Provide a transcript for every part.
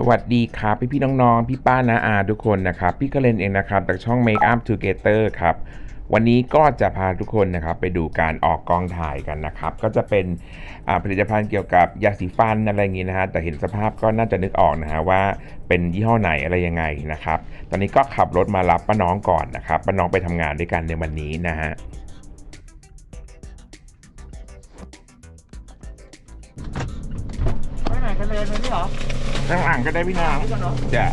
สวัสดีครับพี่พี่น้องๆ พี่ป้านาอาทุกคนนะครับ พี่ก็เลนเองนะครับจากช่อง Make Up Together ครับ วันนี้ก็จะพาทุกคนนะครับไปดูการออกกองถ่ายกันนะครับ ก็จะเป็นผลิตภัณฑ์เกี่ยวกับยาสีฟันอะไรอย่างงี้นะฮะแต่เห็นสภาพก็น่าจะนึกออกนะฮะว่าเป็นยี่ห้อไหนอะไรยังไงนะครับ ตอนนี้ก็ขับรถมารับป้าน้องก่อนนะครับป้าน้องไปทำงานด้วยกันในวันนี้นะฮะไปไหนกันเลยนี่หรอ ข้างหลังก็ได้พี่น้องนี่กันเนาะจะ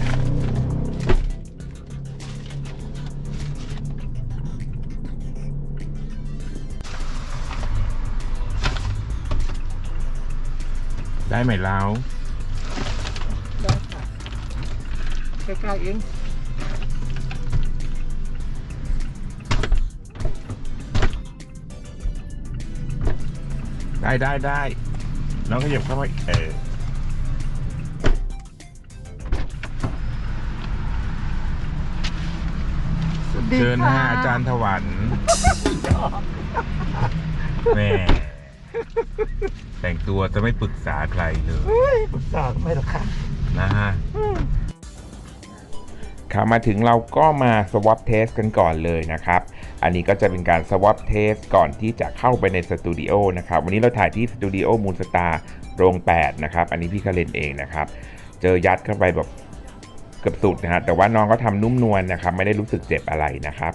ได้ไหมเราได้ค่ะใกล้ๆเองได้ได้ได้น้องขยับเข้ามาเออ เชิญฮะอาจารย์ถวันแหม่แต่งตัวจะไม่ปรึกษาใครเลยเฮ้ยปรึกษาทำไมล่ะคะนะฮะครับมาถึงเราก็มา swap test กันก่อนเลยนะครับ อันนี้ก็จะเป็นการ swap test ก่อนที่จะเข้าไปในสตูดิโอนะครับ วันนี้เราถ่ายที่สตูดิโอมูลสตาร์โรง 8 นะครับ อันนี้พี่คาเลนเองนะครับ เจอยัดเข้าไปแบบ เกือบสุดนะฮะแต่ว่าน้องก็ทำนุ่มนวลนะครับ ไม่ได้รู้สึกเจ็บอะไรนะครับ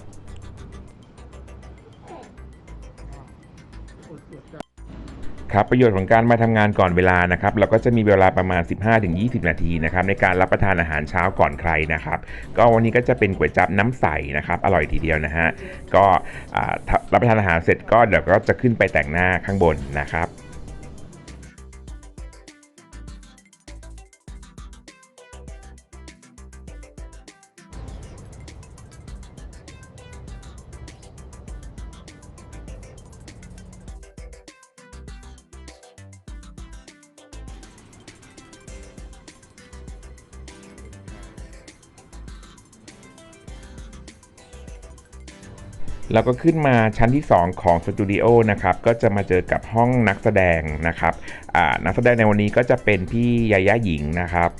ครับประโยชน์ของการมาทำงานก่อนเวลานะครับ เราก็จะมีเวลาประมาณ 15-20 นาทีนะครับในการรับประทานอาหารเช้าก่อนใครนะครับ ก็วันนี้ก็จะเป็นก๋วยจับน้ำใสนะครับอร่อยทีเดียวนะฮะก็รับประทานอาหารเสร็จก็เดี๋ยวก็จะขึ้นไปแต่งหน้าข้างบนนะครับ เราก็ขึ้นมาชั้นที่ 2 ของสตูดิโอนะครับ ก็จะมาเจอกับห้องนักแสดงนะครับนักแสดงในวันนี้ก็จะเป็นพี่ยาย่าหญิงนะครับ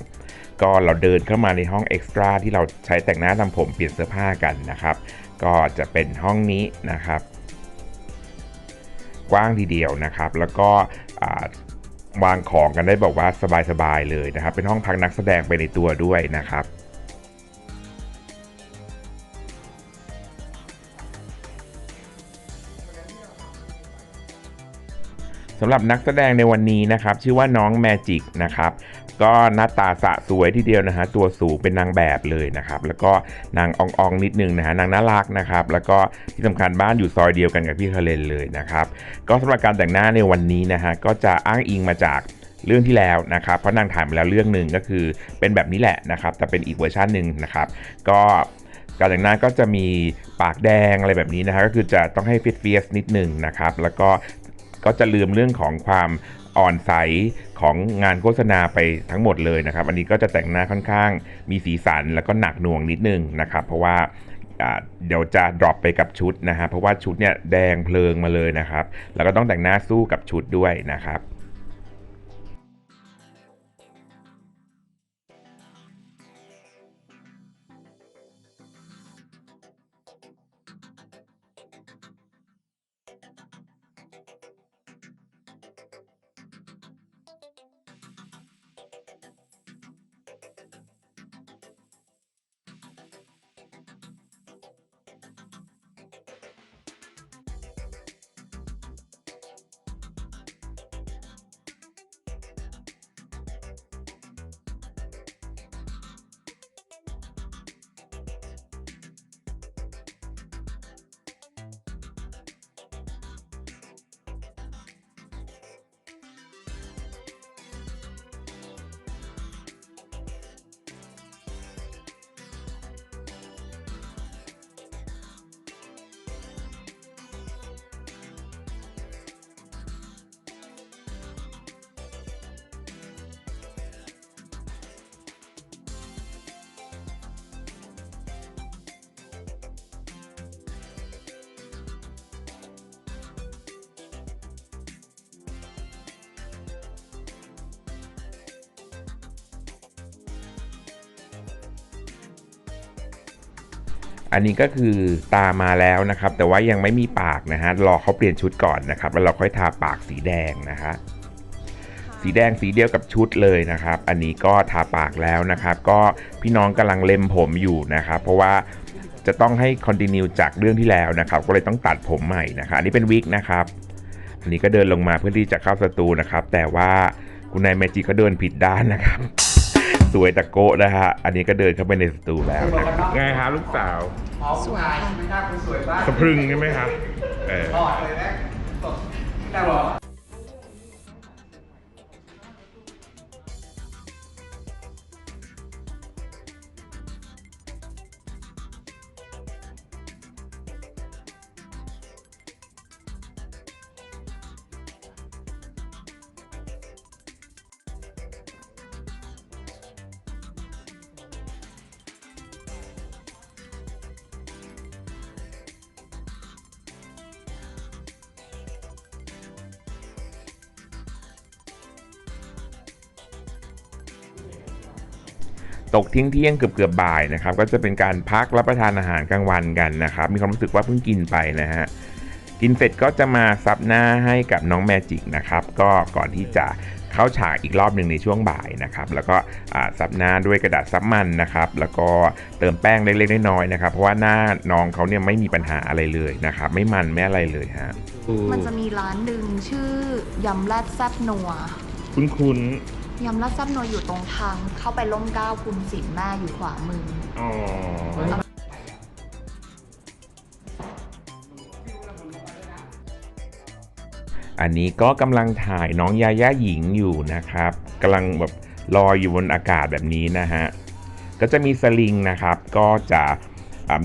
ก็เราเดินเข้ามาในห้องเอ็กซ์ตร้าที่เราใช้แต่งหน้าทำผมเปลี่ยนเสื้อผ้ากันนะครับ ก็จะเป็นห้องนี้นะครับ กว้างทีเดียวนะครับ แล้วก็วางของกันได้บอกว่าสบายๆเลยนะครับ เป็นห้องพักนักแสดงไปในตัวด้วยนะครับ สำหรับนักแสดงในวันนี้นะครับ ชื่อว่าน้องแมจิกนะครับ ก็หน้าตาสะสวยทีเดียวนะฮะตัวสูงเป็นนางแบบเลยนะครับ แล้วก็นางอององนิดนึงนะฮะนางน่ารักนะครับ แล้วก็ที่สำคัญบ้านอยู่ซอยเดียวกันกับพี่คเลนเลยนะครับ ก็สำหรับการแต่งหน้าในวันนี้นะฮะก็จะอ้างอิงมาจากเรื่องที่แล้วนะครับ เพราะนางถ่ายมาแล้วเรื่องหนึ่งก็คือเป็นแบบนี้แหละนะครับ แต่เป็นอีกเวอร์ชันหนึ่งนะครับ ก็การแต่งหน้าก็จะมีปากแดงอะไรแบบนี้นะฮะก็คือจะต้องให้ฟิตเฟียสนิดหนึ่งนะครับ แล้วก็ ก็จะลืมเรื่องของความอ่อนใสของงานโฆษณาไปทั้งหมดเลยนะครับ อันนี้ก็จะแต่งหน้าค่อนข้าง มีสีสันแล้วก็หนักหน่วงนิดนึงนะครับ เพราะว่าอ่าเดี๋ยวจะดรอปไปกับชุดนะฮะเพราะว่าชุดเนี่ยแดงเพลิงมาเลยนะครับ แล้วก็ต้องแต่งหน้าสู้กับชุดด้วยนะครับ อันนี้ก็คือตามาแล้วนะครับ แต่ว่ายังไม่มีปากนะฮะรอเขาเปลี่ยนชุดก่อนนะครับ แล้วเราค่อยทาปากสีแดงนะฮะสีแดงสีเดียวกับชุดเลยนะครับ อันนี้ก็ทาปากแล้วนะครับ ก็พี่น้องกำลังเล็มผมอยู่นะครับ เพราะว่าจะต้องให้คอนติเนียจากเรื่องที่แล้วนะครับ ก็เลยต้องตัดผมใหม่นะครับอันนี้เป็นวิกนะครับ อันนี้ก็เดินลงมาเพื่อที่จะเข้าสตูนะครับ แต่ว่าคุณนายเมจิเขาเดินผิดด้านนะครับ สวยตะโกะนะฮะ อันนี้ก็เดินเข้าไปในสตูแล้วนะครับไงฮะลูกสาวสวยค่ะไม่น่าคุณสวยมากสะพรึงใช่ไหมครับเออ ตกทิ้งเที่ยงเกือบเกือบบ่ายนะครับก็จะเป็นการพักรับประทานอาหารกลางวันกันนะครับมีความรู้สึกว่าเพิ่งกินไปนะฮะกินเสร็จก็จะมาซับหน้าให้กับน้องแมจิกนะครับก็ก่อนที่จะเข้าฉากอีกรอบหนึ่งในช่วงบ่ายนะครับแล้วก็อ่าซับหน้าด้วยกระดาษซับมันนะครับแล้วก็เติมแป้งเล็กๆน้อยๆนะครับเพราะว่าหน้าน้องเขาเนี่ยไม่มีปัญหาอะไรเลยนะครับไม่มันไม่อะไรเลยฮะมันจะมีร้านหนึ่งชื่อยำแรดแซบนัวคุ้นคุ้น ยำแรดแซบนัวอยู่ตรงทาง เข้าไปล่มเกล้าคุณสินแม่อยู่ขวามือ อ๋ออันนี้ก็กำลังถ่ายน้องยาย่าหญิงอยู่นะครับกำลังแบบลอยอยู่บนอากาศแบบนี้นะฮะ ก็จะมีสลิงนะครับ ก็จะ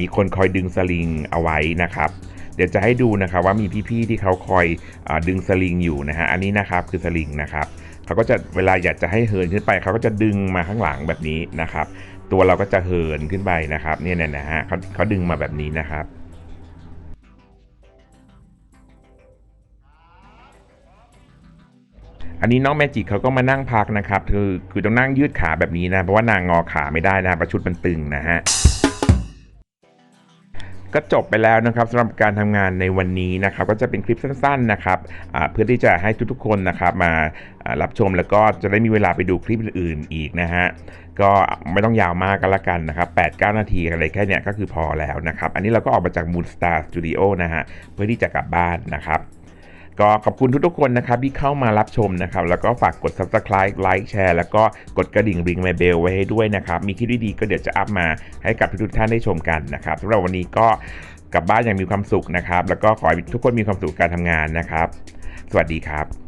มีคนคอยดึงสลิงเอาไว้นะครับ เดี๋ยวจะให้ดูนะครับว่ามีพี่ๆที่เขาคอยอดึงสลิงอยู่นะฮะ อันนี้นะครับคือสลิงนะครับ เขาก็จะเวลาอยากจะให้เหินขึ้นไป เขาก็จะดึงมาข้างหลังแบบนี้นะครับ ตัวเราก็จะเหินขึ้นไปนะครับเนี่ยนะฮะเขาเขาดึงมาแบบนี้นะครับอันนี้น้องแมจิกเขาก็มานั่งพักนะครับ คือคือต้องนั่งยืดขาแบบนี้นะ เพราะว่านางงอขาไม่ได้นะเพราะชุดมันตึงนะฮะ ก็จบไปแล้วนะครับสำหรับการทำงานในวันนี้นะครับก็จะเป็นคลิปสั้นๆนะครับเพื่อที่จะให้ทุกๆคนนะครับมาอ่ารับชมแล้วก็จะได้มีเวลาไปดูคลิปอื่นๆอีกนะฮะก็ไม่ต้องยาวมากก็แล้วกันนะครับ8-9 นาทีอะไรแค่เนี้ยก็คือพอแล้วนะครับ อันนี้เราก็ออกมาจาก Moon Star Studio นะฮะเพื่อที่จะกลับบ้านนะครับ ก็ขอบคุณทุกๆคนนะครับที่เข้ามารับชมนะครับแล้วก็ฝากกด subscribe ไลค์แชร์แล้วก็กดกระดิ่งริงแมเบลไว้ให้ด้วยนะครับมีคลิปดีๆก็เดี๋ยวจะอัพมาให้กับทุกท่านได้ชมกันนะครับสำหรับวันนี้ก็กลับบ้านอย่างมีความสุขนะครับ แล้วก็ขอให้ทุกคนมีความสุขกับการทำงานนะครับ สวัสดีครับ